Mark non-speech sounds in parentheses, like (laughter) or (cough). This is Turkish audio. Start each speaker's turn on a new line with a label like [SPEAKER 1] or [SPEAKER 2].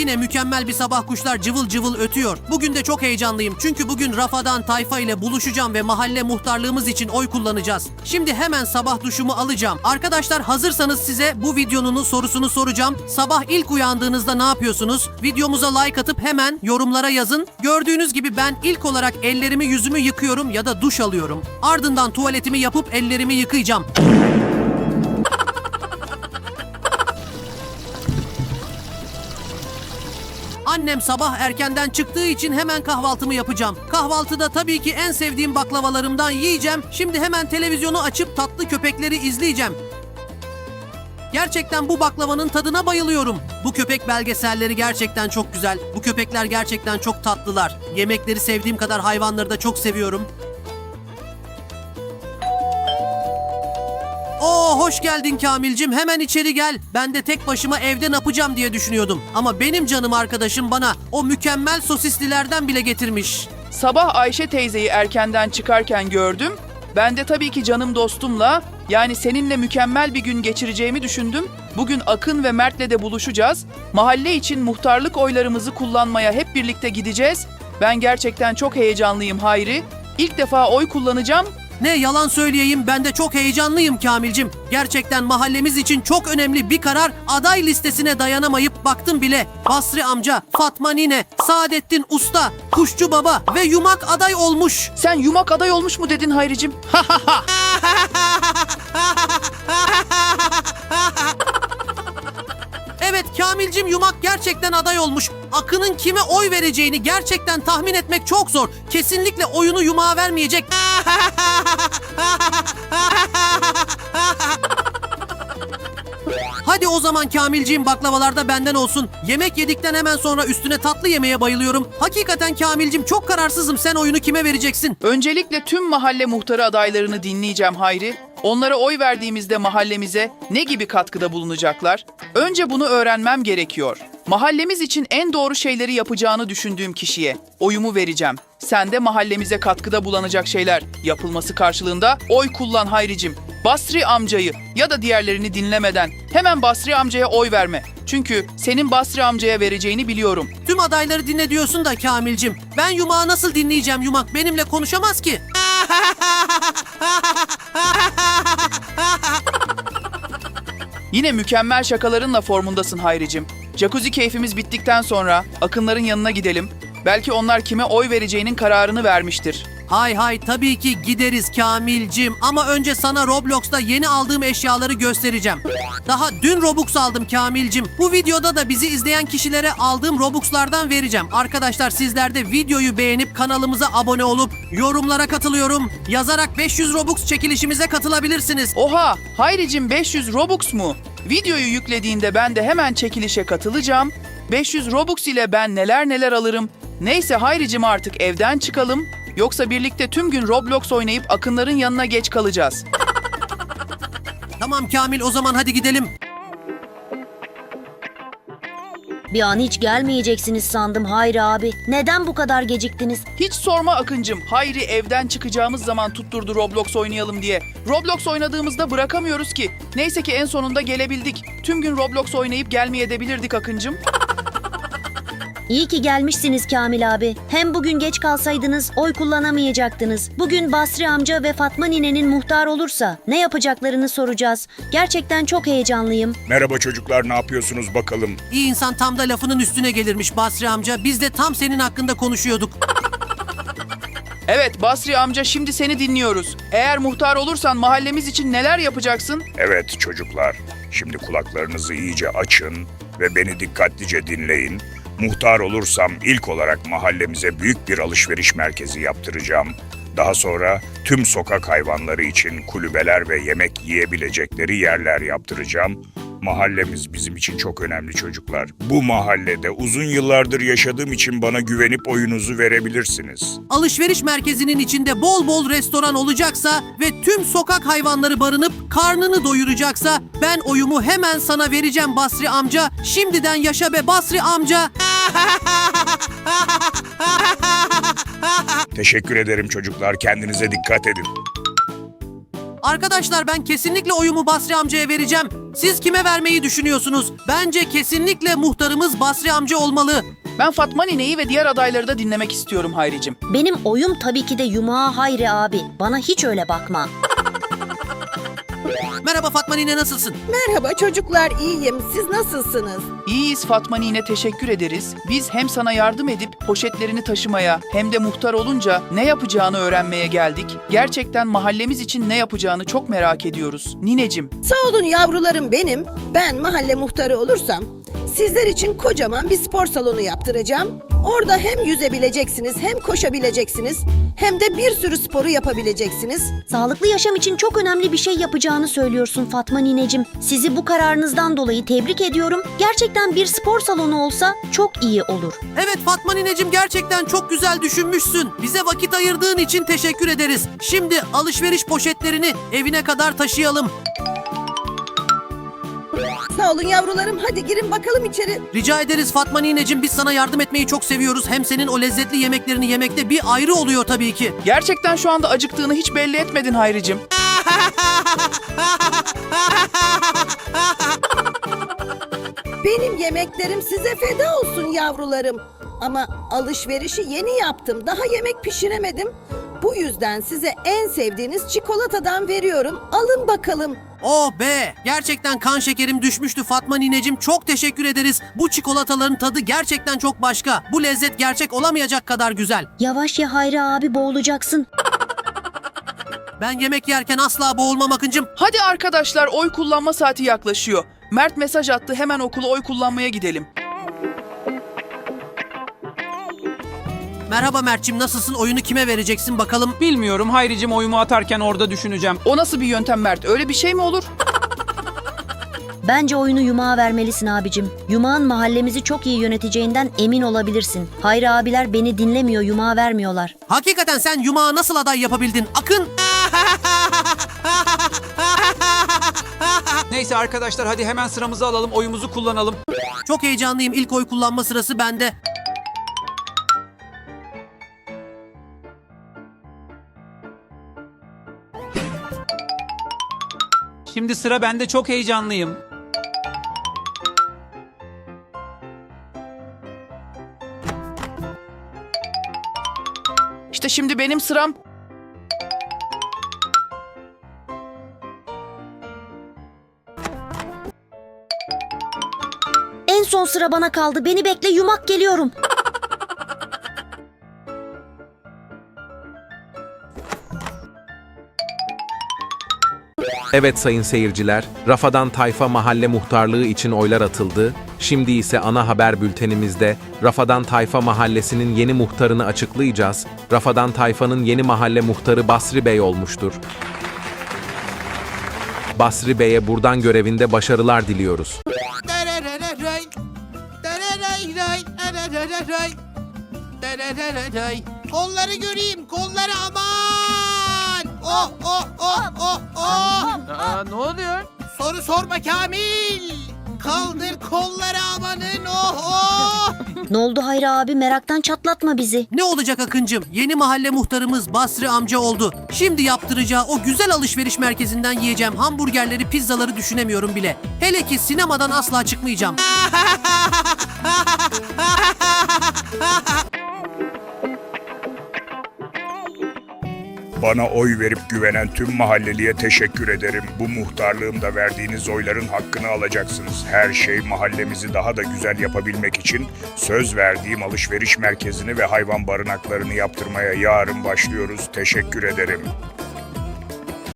[SPEAKER 1] Yine mükemmel bir sabah kuşlar cıvıl cıvıl ötüyor. Bugün de çok heyecanlıyım. Çünkü bugün Rafa'dan tayfa ile buluşacağım ve mahalle muhtarlığımız için oy kullanacağız. Şimdi hemen sabah duşumu alacağım. Arkadaşlar hazırsanız size bu videonun sorusunu soracağım. Sabah ilk uyandığınızda ne yapıyorsunuz? Videomuza like atıp hemen yorumlara yazın. Gördüğünüz gibi ben ilk olarak ellerimi yüzümü yıkıyorum ya da duş alıyorum. Ardından tuvaletimi yapıp ellerimi yıkayacağım. Annem sabah erkenden çıktığı için hemen kahvaltımı yapacağım. Kahvaltıda tabii ki en sevdiğim baklavalarımdan yiyeceğim. Şimdi hemen televizyonu açıp tatlı köpekleri izleyeceğim. Gerçekten bu baklavanın tadına bayılıyorum. Bu köpek belgeselleri gerçekten çok güzel. Bu köpekler gerçekten çok tatlılar. Yemekleri sevdiğim kadar hayvanları da çok seviyorum. Oo hoş geldin Kamilcim. Hemen içeri gel. Ben de tek başıma evde ne yapacağım diye düşünüyordum. Ama benim canım arkadaşım bana o mükemmel sosislilerden bile getirmiş.
[SPEAKER 2] Sabah Ayşe teyzeyi erkenden çıkarken gördüm. Ben de tabii ki canım dostumla yani seninle mükemmel bir gün geçireceğimi düşündüm. Bugün Akın ve Mert'le de buluşacağız. Mahalle için muhtarlık oylarımızı kullanmaya hep birlikte gideceğiz. Ben gerçekten çok heyecanlıyım Hayri. İlk defa oy kullanacağım.
[SPEAKER 1] Ne yalan söyleyeyim ben de çok heyecanlıyım Kamilcim. Gerçekten mahallemiz için çok önemli bir karar aday listesine dayanamayıp baktım bile. Basri amca, Fatma nine, Saadettin usta, Kuşçu baba ve Yumak aday olmuş.
[SPEAKER 2] Sen yumak aday olmuş mu dedin Hayricim? (laughs)
[SPEAKER 1] Evet Kamilcim Yumak gerçekten aday olmuş. Akın'ın kime oy vereceğini gerçekten tahmin etmek çok zor. Kesinlikle oyunu Yumak'a vermeyecek. Hadi o zaman Kamilciğim baklavalarda benden olsun. Yemek yedikten hemen sonra üstüne tatlı yemeye bayılıyorum. Hakikaten Kamilcim çok kararsızım. Sen oyunu kime vereceksin?
[SPEAKER 2] Öncelikle tüm mahalle muhtarı adaylarını dinleyeceğim Hayri. Onlara oy verdiğimizde mahallemize ne gibi katkıda bulunacaklar? Önce bunu öğrenmem gerekiyor. Mahallemiz için en doğru şeyleri yapacağını düşündüğüm kişiye oyumu vereceğim. Sen de mahallemize katkıda bulunacak şeyler yapılması karşılığında oy kullan Hayricim. Basri amcayı ya da diğerlerini dinlemeden hemen Basri amcaya oy verme. Çünkü senin Basri amcaya vereceğini biliyorum.
[SPEAKER 1] Tüm adayları dinle diyorsun da Kamilcim. Ben Yumak'ı nasıl dinleyeceğim Yumak? Benimle konuşamaz ki. (laughs)
[SPEAKER 2] Yine mükemmel şakalarınla formundasın Hayricim. Jacuzzi keyfimiz bittikten sonra Akınların yanına gidelim. Belki onlar kime oy vereceğinin kararını vermiştir.
[SPEAKER 1] Hay hay tabii ki gideriz Kamilcim ama önce sana Roblox'ta yeni aldığım eşyaları göstereceğim. Daha dün Robux aldım Kamilcim. Bu videoda da bizi izleyen kişilere aldığım Robux'lardan vereceğim. Arkadaşlar sizler de videoyu beğenip kanalımıza abone olup yorumlara katılıyorum yazarak 500 Robux çekilişimize katılabilirsiniz.
[SPEAKER 2] Oha! Hayricim 500 Robux mu? Videoyu yüklediğinde ben de hemen çekilişe katılacağım. 500 Robux ile ben neler neler alırım. Neyse Hayricim artık evden çıkalım. Yoksa birlikte tüm gün Roblox oynayıp Akınların yanına geç kalacağız.
[SPEAKER 1] Tamam Kamil o zaman hadi gidelim.
[SPEAKER 3] Bir an hiç gelmeyeceksiniz sandım Hayri abi. Neden bu kadar geciktiniz?
[SPEAKER 2] Hiç sorma Akıncım. Hayri evden çıkacağımız zaman tutturdu Roblox oynayalım diye. Roblox oynadığımızda bırakamıyoruz ki. Neyse ki en sonunda gelebildik. Tüm gün Roblox oynayıp gelmeyebilirdik Akıncım. (laughs)
[SPEAKER 3] İyi ki gelmişsiniz Kamil abi. Hem bugün geç kalsaydınız oy kullanamayacaktınız. Bugün Basri amca ve Fatma ninenin muhtar olursa ne yapacaklarını soracağız. Gerçekten çok heyecanlıyım.
[SPEAKER 4] Merhaba çocuklar ne yapıyorsunuz bakalım?
[SPEAKER 1] İyi insan tam da lafının üstüne gelirmiş Basri amca. Biz de tam senin hakkında konuşuyorduk. (laughs)
[SPEAKER 2] Evet Basri amca şimdi seni dinliyoruz. Eğer muhtar olursan mahallemiz için neler yapacaksın?
[SPEAKER 4] Evet çocuklar, şimdi kulaklarınızı iyice açın ve beni dikkatlice dinleyin. Muhtar olursam ilk olarak mahallemize büyük bir alışveriş merkezi yaptıracağım. Daha sonra tüm sokak hayvanları için kulübeler ve yemek yiyebilecekleri yerler yaptıracağım. Mahallemiz bizim için çok önemli çocuklar. Bu mahallede uzun yıllardır yaşadığım için bana güvenip oyunuzu verebilirsiniz.
[SPEAKER 1] Alışveriş merkezinin içinde bol bol restoran olacaksa ve tüm sokak hayvanları barınıp karnını doyuracaksa ben oyumu hemen sana vereceğim Basri amca. Şimdiden yaşa be Basri amca. (laughs)
[SPEAKER 4] Teşekkür ederim çocuklar. Kendinize dikkat edin.
[SPEAKER 1] Arkadaşlar ben kesinlikle oyumu Basri amcaya vereceğim. Siz kime vermeyi düşünüyorsunuz? Bence kesinlikle muhtarımız Basri amca olmalı.
[SPEAKER 2] Ben Fatma nineyi ve diğer adayları da dinlemek istiyorum Hayricim.
[SPEAKER 3] Benim oyum tabii ki de Yumağa Hayri abi. Bana hiç öyle bakma.
[SPEAKER 1] Merhaba Fatma nine nasılsın?
[SPEAKER 5] Merhaba çocuklar, iyiyim. Siz nasılsınız?
[SPEAKER 2] İyiyiz Fatma Nine teşekkür ederiz. Biz hem sana yardım edip poşetlerini taşımaya hem de muhtar olunca ne yapacağını öğrenmeye geldik. Gerçekten mahallemiz için ne yapacağını çok merak ediyoruz. Ninecim,
[SPEAKER 5] Sağ olun yavrularım benim. Ben mahalle muhtarı olursam sizler için kocaman bir spor salonu yaptıracağım. Orada hem yüzebileceksiniz, hem koşabileceksiniz, hem de bir sürü sporu yapabileceksiniz.
[SPEAKER 3] Sağlıklı yaşam için çok önemli bir şey yapacağını söylüyorsun Fatma nineciğim. Sizi bu kararınızdan dolayı tebrik ediyorum. Gerçekten bir spor salonu olsa çok iyi olur.
[SPEAKER 1] Evet Fatma nineciğim gerçekten çok güzel düşünmüşsün. Bize vakit ayırdığın için teşekkür ederiz. Şimdi alışveriş poşetlerini evine kadar taşıyalım.
[SPEAKER 5] Sağ olun yavrularım. Hadi girin bakalım içeri.
[SPEAKER 1] Rica ederiz Fatma nineciğim biz sana yardım etmeyi çok seviyoruz. Hem senin o lezzetli yemeklerini yemekte bir ayrı oluyor tabii ki.
[SPEAKER 2] gerçekten şu anda acıktığını hiç belli etmedin Hayricim.
[SPEAKER 5] Benim yemeklerim size feda olsun yavrularım. Ama alışverişi yeni yaptım. Daha yemek pişiremedim. Bu yüzden size en sevdiğiniz çikolatadan veriyorum. Alın bakalım.
[SPEAKER 1] Oh be! Gerçekten kan şekerim düşmüştü Fatma nineciğim. Çok teşekkür ederiz. Bu çikolataların tadı gerçekten çok başka. Bu lezzet gerçek olamayacak kadar güzel.
[SPEAKER 3] Yavaş ye Hayri abi boğulacaksın. (laughs)
[SPEAKER 1] Ben yemek yerken asla boğulmam Akıncım.
[SPEAKER 2] Hadi arkadaşlar oy kullanma saati yaklaşıyor. Mert mesaj attı hemen okula oy kullanmaya gidelim.
[SPEAKER 1] Merhaba Mert'cim nasılsın? Oyunu kime vereceksin bakalım?
[SPEAKER 6] Bilmiyorum Hayricim oyumu atarken orada düşüneceğim.
[SPEAKER 2] O nasıl bir yöntem Mert? Öyle bir şey mi olur? (laughs)
[SPEAKER 3] Bence oyunu Yumağa vermelisin abicim. Yumağın mahallemizi çok iyi yöneteceğinden emin olabilirsin. Hayri abiler beni dinlemiyor, Yumağa vermiyorlar.
[SPEAKER 1] Hakikaten sen yumağa nasıl aday yapabildin? Akın!
[SPEAKER 6] Neyse arkadaşlar hadi hemen sıramızı alalım oyumuzu kullanalım.
[SPEAKER 1] Çok heyecanlıyım. İlk oy kullanma sırası bende.
[SPEAKER 6] Şimdi sıra bende çok heyecanlıyım.
[SPEAKER 2] İşte şimdi benim sıram.
[SPEAKER 3] En son sıra bana kaldı. Beni bekle yumak geliyorum.
[SPEAKER 7] Evet sayın seyirciler, Rafadan Tayfa Mahalle Muhtarlığı için oylar atıldı. Şimdi ise ana haber bültenimizde Rafadan Tayfa Mahallesi'nin yeni muhtarını açıklayacağız. Rafadan Tayfa'nın yeni mahalle muhtarı Basri Bey olmuştur. Basri Bey'e buradan görevinde başarılar diliyoruz.
[SPEAKER 8] Kolları göreyim, kolları aman! Oh oh oh oh oh!
[SPEAKER 2] Aa, ne oluyor?
[SPEAKER 8] Soru sorma Kamil! Kaldır kolları amanın oh oh!
[SPEAKER 3] Ne oldu Hayri abi? Meraktan çatlatma bizi.
[SPEAKER 1] Ne olacak Akıncım? Yeni mahalle muhtarımız Basri amca oldu. Şimdi yaptıracağı o güzel alışveriş merkezinden yiyeceğim hamburgerleri, pizzaları düşünemiyorum bile. Hele ki sinemadan asla çıkmayacağım. (laughs)
[SPEAKER 4] Bana oy verip güvenen tüm mahalleliye teşekkür ederim. Bu muhtarlığımda verdiğiniz oyların hakkını alacaksınız. Her şey mahallemizi daha da güzel yapabilmek için söz verdiğim alışveriş merkezini ve hayvan barınaklarını yaptırmaya yarın başlıyoruz. Teşekkür ederim.